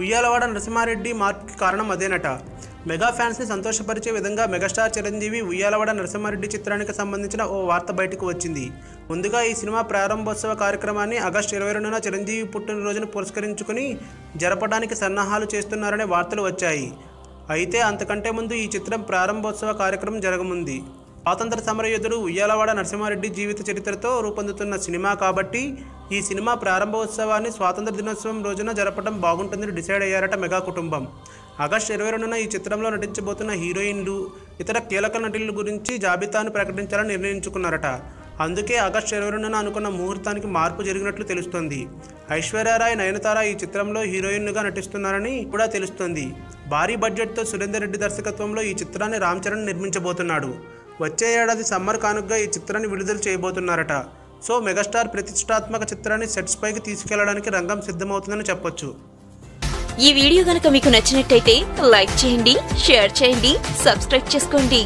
ఉయ్యాలవాడ నరసింహారెడ్డి మార్పుకి కారణం అదేనట. మెగా ఫ్యాన్స్ని సంతోషపరిచే విధంగా మెగాస్టార్ చిరంజీవి ఉయ్యాలవాడ నరసింహారెడ్డి చిత్రానికి సంబంధించిన ఓ వార్త బయటకు వచ్చింది. ముందుగా ఈ సినిమా ప్రారంభోత్సవ కార్యక్రమాన్ని ఆగస్టు ఇరవై రెండున చిరంజీవి పుట్టినరోజును పురస్కరించుకుని జరపడానికి సన్నాహాలు చేస్తున్నారనే వార్తలు వచ్చాయి. అయితే అంతకంటే ముందు ఈ చిత్రం ప్రారంభోత్సవ కార్యక్రమం జరగముంది. స్వాతంత్ర సమరయోధుడు ఉయ్యాలవాడ నరసింహారెడ్డి జీవిత చరిత్రతో రూపొందుతున్న సినిమా కాబట్టి ఈ సినిమా ప్రారంభోత్సవాన్ని స్వాతంత్ర దినోత్సవం రోజున జరపడం బాగుంటుందని డిసైడ్ అయ్యారట మెగా కుటుంబం. ఆగస్టు ఇరవై రెండున ఈ చిత్రంలో నటించబోతున్న హీరోయిన్లు ఇతర కీలక నటుల గురించి జాబితాను ప్రకటించాలని నిర్ణయించుకున్నారట. అందుకే ఆగస్టు ఇరవై రెండున అనుకున్న ముహూర్తానికి మార్పు జరిగినట్లు తెలుస్తోంది. ఐశ్వర్యారాయ్ నయనతార ఈ చిత్రంలో హీరోయిన్గా నటిస్తున్నారని కూడా తెలుస్తోంది. భారీ బడ్జెట్తో సురేందర్ రెడ్డి దర్శకత్వంలో ఈ చిత్రాన్ని రామ్ చరణ్ నిర్మించబోతున్నాడు. వచ్చే ఏడాది సమ్మర్ కానుకగా ఈ చిత్రాన్ని విడుదల చేయబోతున్నారట. సో మెగాస్టార్ ప్రతిష్టాత్మక చిత్రాన్ని సెట్స్ పైకి తీసుకెళ్ళడానికి రంగం సిద్ధమవుతుందని చెప్పొచ్చు. ఈ వీడియో కనుక మీకు నచ్చినట్టయితే లైక్ చేయండి షేర్ చేయండి సబ్స్క్రైబ్ చేసుకోండి.